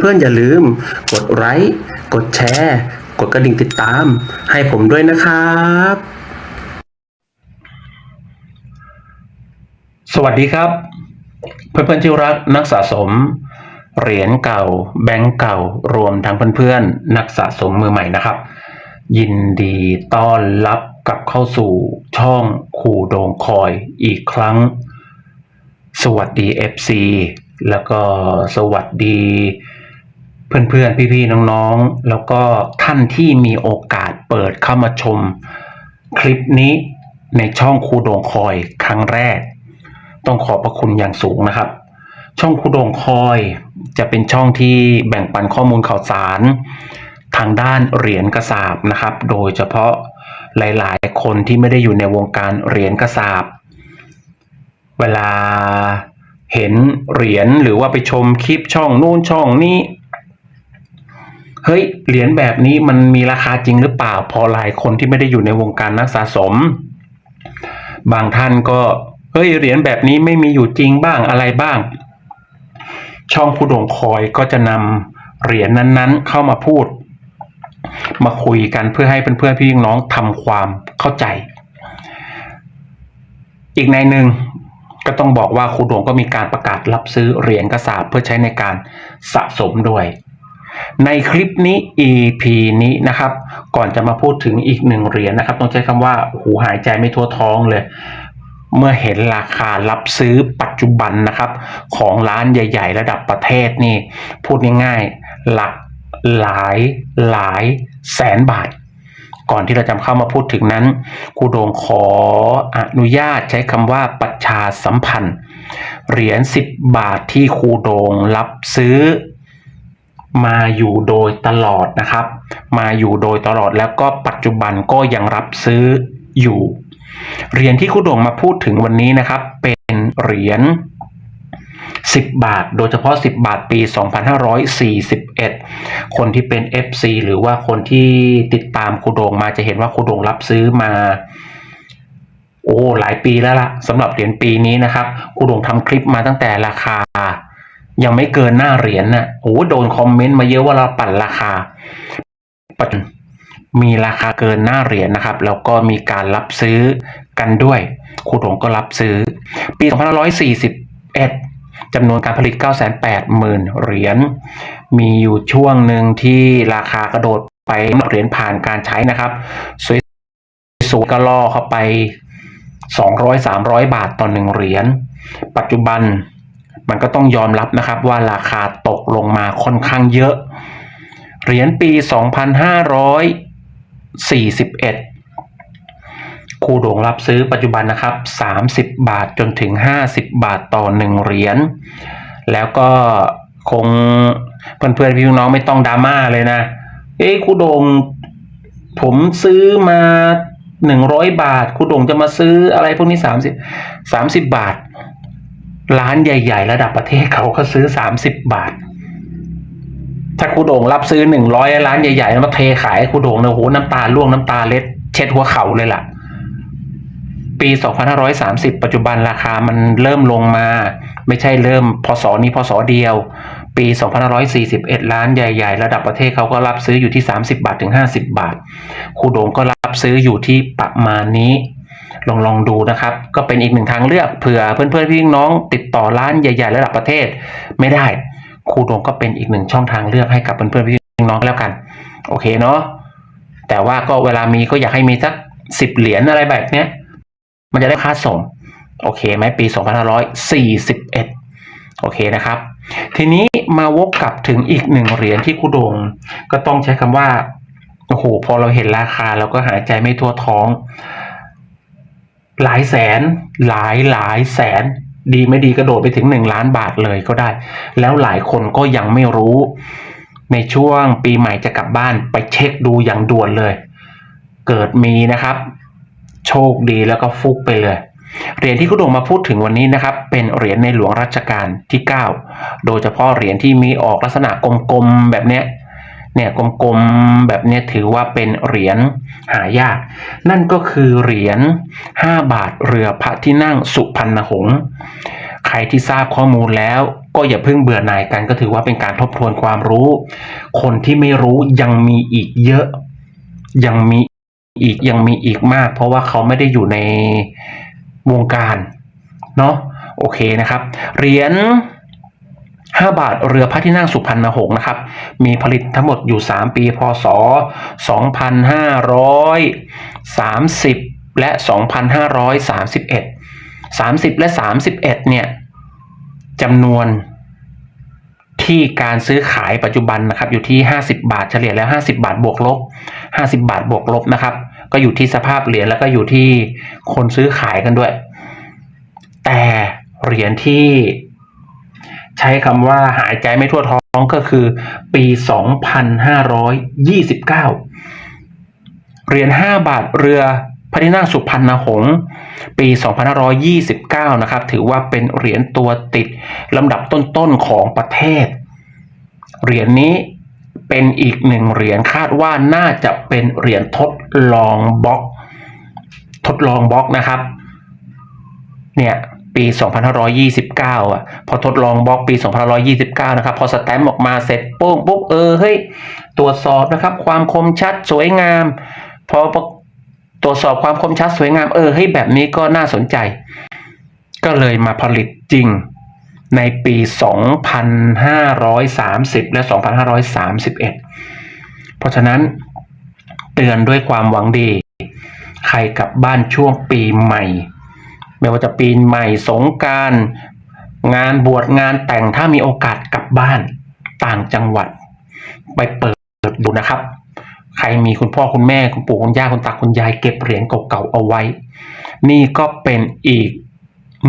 เพื่อนๆ อย่าลืม กดไลค์กดแชร์ กดกระดิ่งติดตาม ให้ผมด้วยนะครับ สวัสดีครับ เพื่อนๆที่รักนักสะสม เหรียญเก่า แบงก์เก่ารวมทั้งเพื่อนๆ นักสะสมมือใหม่นะครับ ยินดีต้อนรับกลับเข้าสู่ช่องคูโดงคอยอีกครั้ง สวัสดี FC แล้วก็สวัสดี เพื่อนๆ พี่ๆ น้องๆ แล้วก็ท่านที่มีโอกาสเปิดเข้ามาชม คลิปนี้ในช่องครูโดงคอยครั้งแรก ต้องขอบพระคุณอย่างสูงนะครับ ช่องครูโดงคอยจะเป็นช่องที่แบ่งปันข้อมูลข่าวสาร ทางด้านเหรียญกระสาบนะครับ โดยเฉพาะหลายๆ คนที่ไม่ได้อยู่ในวงการเหรียญกระสาบ เวลาเห็นเหรียญหรือว่าไปชมคลิปช่องนู่นช่องนี้ เฮ้ยเหรียญแบบนี้มันมีราคาจริงหรือเปล่าพอหลายคนที่ไม่ได้อยู่ในวงการนักสะสม บางท่านก็เฮ้ยเหรียญแบบนี้ไม่มีอยู่จริงบ้างอะไรบ้าง ช่องผู้โด่งคอยก็จะนำเหรียญนั้นๆ เข้ามาพูด มาคุยกันเพื่อให้เพื่อนๆพี่น้องทำความเข้าใจ อีกในหนึ่งก็ต้องบอกว่าครูโดงก็มีการประกาศรับซื้อเหรียญกระสาบเพื่อใช้ในการสะสมด้วย ในคลิปนี้ EP นี้นะครับ ก่อนจะมาพูดถึงอีกหนึ่งเหรียญนะครับ ต้องใช้คำว่าหูหายใจไม่ทั่วท้องเลย เมื่อเห็นราคารับซื้อปัจจุบันนะครับ ของร้านใหญ่ ๆ ระดับประเทศนี่ พูดง่ายๆ หลักหลายหลายแสนบาท ก่อนที่เราจะเข้ามาพูดถึงนั้นครูโดงขออนุญาตใช้คำว่าประชาสัมพันธ์ เหรียญ 10 บาทที่ครูโดงรับซื้อ มาอยู่โดยตลอดนะครับ มาอยู่โดยตลอดแล้วก็ปัจจุบันก็ยังรับซื้ออยู่ เหรียญที่ครูโด่งมาพูดถึงวันนี้นะครับ เป็นเหรียญ10 บาท โดยเฉพาะ 10 บาทปี 2541 คนที่เป็น FC หรือว่าคนที่ติดตามครูโด่งมาจะเห็นว่าครูโด่งรับซื้อมา โอ้หลายปีแล้วล่ะสำหรับเหรียญปีนี้นะครับครูโด่งทำคลิปมาตั้งแต่ราคา ยังไม่เกินหน้าเหรียญน่ะโอ้โดนคอมเมนต์มาเยอะว่าเราปั่นราคาปัจจุบันมีราคาเกินหน้าเหรียญนะครับ แล้วก็มีการรับซื้อกันด้วยครูหลงก็รับซื้อ ปี2541จำนวนการผลิต 980,000 เหรียญ มีอยู่ช่วงหนึ่งที่ราคากระโดดไปหรับเหรียญผ่านการใช้นะครับสวยสูงก็ล่อเข้าไป 200-300 บาทต่อหนึ่งเหรียญ ปัจจุบัน มันก็ต้องยอมรับนะครับว่าราคาตกลงมาค่อนข้างเยอะ เหรียญปี 2541ครูโด่งรับซื้อปัจจุบันนะครับ 30 บาทจนถึง 50 บาทต่อ 1 เหรียญ แล้วก็คงเพื่อนๆพี่น้องไม่ต้องดราม่าเลยนะ เอ้ครูโด่งผมซื้อมา 100 บาทครูโด่งจะมาซื้ออะไรพวกนี้ 30 30 บาท ร้านใหญ่ ๆ ระดับประเทศเขาก็ซื้อ30บบาท ถ้าครูโด่งรับซื้อหนึ่งร้อยร้านใหญ่ๆแล้วมาเทขายครูโด่งเนี่ยโอ้โหน้ำตาล่วงน้ำตาเล็ด เช็ดหัวเข่าเลยล่ะ ปี 2530 ปัจจุบันราคามันเริ่มลงมา ไม่ใช่เริ่มพศนี้พศเดียว ปี 2541ล้านใหญ่ ๆ ระดับประเทศเขาก็รับซื้ออยู่ที่ 30 บาทถึง 50 บาทครูโด่งก็รับซื้ออยู่ที่ประมาณนี้ ลองลองดูนะครับ ก็เป็นอีกหนึ่งทางเลือกเผื่อเพื่อนๆพี่น้องติดต่อร้านใหญ่ๆระดับประเทศ ไม่ได้ครูดงก็เป็นอีกหนึ่งช่องทางเลือกให้กับเพื่อนๆพี่น้องแล้วกัน โอเคเนาะแต่ว่าก็เวลามีก็อยากให้มีสักสิบเหรียญอะไรแบบเนี้ยมันจะได้ค่าส่ง โอเคไหมปี 2541 โอเคนะครับ ทีนี้มาวกกลับถึงอีกหนึ่งเหรียญที่ครูดง ก็ต้องใช้คำว่า โอ้โห พอเราเห็นราคาเราก็หายใจไม่ทั่วท้อง หลายแสนหลายหลายแสน ดีไม่ดีกระโดดไปถึงหนึ่งล้านบาทเลยก็ได้ แล้วหลายคนก็ยังไม่รู้ ในช่วงปีใหม่จะกลับบ้านไปเช็คดูอย่างด่วนเลย เกิดมีนะครับ โชคดีแล้วก็ฟุกไปเลยเหรียญที่คุณดงมาพูดถึงวันนี้นะครับ เป็นเหรียญในหลวงรัชกาลที่ 9 โดยเฉพาะเหรียญที่มีออกลักษณะกลมๆแบบเนี้ย เนี่ยกลมๆแบบนี้ถือว่าเป็นเหรียญหายาก นั่นก็คือเหรียญ5บาทเรือพระที่นั่งสุพรรณหงษ์ใครที่ทราบข้อมูลแล้วก็อย่าเพิ่งเบื่อหน่ายกันก็ถือว่าเป็นการทบทวนความรู้ คนที่ไม่รู้ยังมีอีกเยอะ ยังมีอีกยังมีอีกมาก เพราะว่าเขาไม่ได้อยู่ในวงการเนาะโอเคนะครับเหรียญ 5 บาทเรือพระที่นั่งสุพรรณหงษ์นะครับ มีผลิตทั้งหมดอยู่ 3 ปี พศ 2530 และ 2531 30 และ 31 เนี่ยจำนวนที่การซื้อขายปัจจุบันนะครับ อยู่ที่ 50 บาทเฉลี่ยแล้ว 50 บาทบวกลบ 50 บาทบวกลบนะครับ ก็อยู่ที่สภาพเหรียญแล้วก็อยู่ที่คนซื้อขายกันด้วย แต่เหรียญที่ ใช้คำว่าหายใจไม่ทั่วท้องก็คือ ปี 2529 เหรียญ5บาทเรือพระที่นั่งสุพรรณหงษ์ปี 2529 นะครับ ถือว่าเป็นเหรียญตัวติดลำดับต้นๆของประเทศ เหรียญนี้เป็นอีกหนึ่งเหรียญคาดว่าน่าจะเป็นเหรียญทดลองบล็อก ทดลองบล็อกนะครับ เนี่ย ปี 2529 อะ พอทดลองบล็อกปี 2529 นะครับ พอสแตมป์ออกมาเสร็จโป้งปุ๊บเออเฮ้ยตรวจสอบนะครับ ความคมชัดสวยงาม พอตรวจสอบความคมชัดสวยงามเออเฮ้ยแบบนี้ก็น่าสนใจ ก็เลยมาผลิตจริงในปี 2530 และ 2531 เพราะฉะนั้นเตือนด้วยความหวังดี ใครกลับบ้านช่วงปีใหม่ ไม่ว่าจะปีใหม่สงการงานบวชงานแต่งถ้ามีโอกาสกลับบ้านต่างจังหวัด ไปเปิดดูนะครับ ใครมีคุณพ่อคุณแม่คุณปู่คุณย่าคุณตาคุณยายเก็บเหรียญเก่าๆเอาไว้ นี่ก็เป็นอีก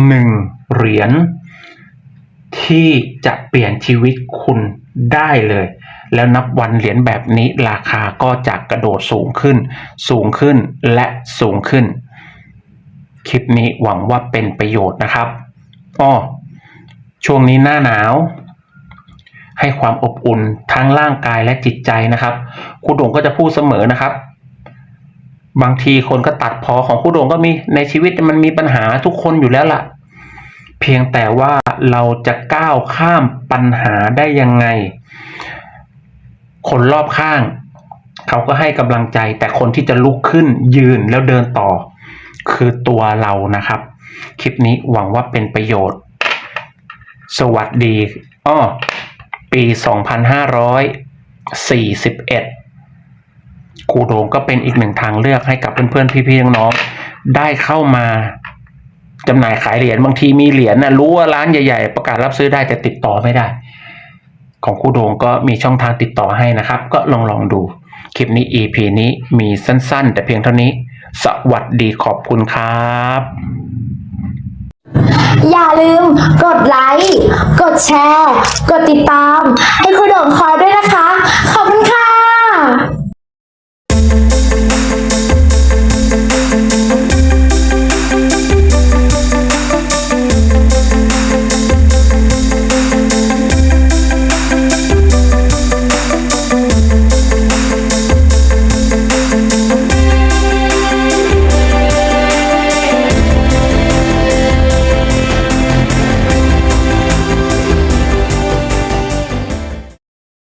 หนึ่งเหรียญที่จะเปลี่ยนชีวิตคุณได้เลย แล้วนับวันเหรียญแบบนี้ราคาก็จะกระโดดสูงขึ้น สูงขึ้นและสูงขึ้น คลิปนี้หวังว่าเป็นประโยชน์นะครับอ้อช่วงนี้หน้าหนาว ให้ความอบอุ่นทั้งร่างกายและจิตใจนะครับครูโด่งก็จะพูดเสมอนะครับ บางทีคนก็ตัดพอของครูโด่งก็มีในชีวิตมันมีปัญหาทุกคนอยู่แล้วล่ะ เพียงแต่ว่าเราจะก้าวข้ามปัญหาได้ยังไง คนรอบข้าง เขาก็ให้กำลังใจ แต่คนที่จะลุกขึ้นยืนแล้วเดินต่อ คือตัวเรานะครับ คลิปนี้หวังว่าเป็นประโยชน์ สวัสดีอ้อปี 2541ครูโดงก็เป็นอีกหนึ่งทางเลือกให้กับเพื่อนๆ พี่ๆ น้องๆ ได้เข้ามาจำหน่ายขายเหรียญบางทีมีเหรียญนะรู้ว่าร้านใหญ่ๆ ประกาศรับซื้อได้แต่ติดต่อไม่ได้ ของคูโดงก็มีช่องทางติดต่อให้นะครับ ก็ลองลองดู คลิปนี้ EP นี้มีสั้นๆ แต่เพียงเท่านี้ สวัสดีขอบคุณครับ อย่าลืมกดไลค์ กดแชร์ กดติดตาม ให้คุณโด่งคอยด้วยนะคะ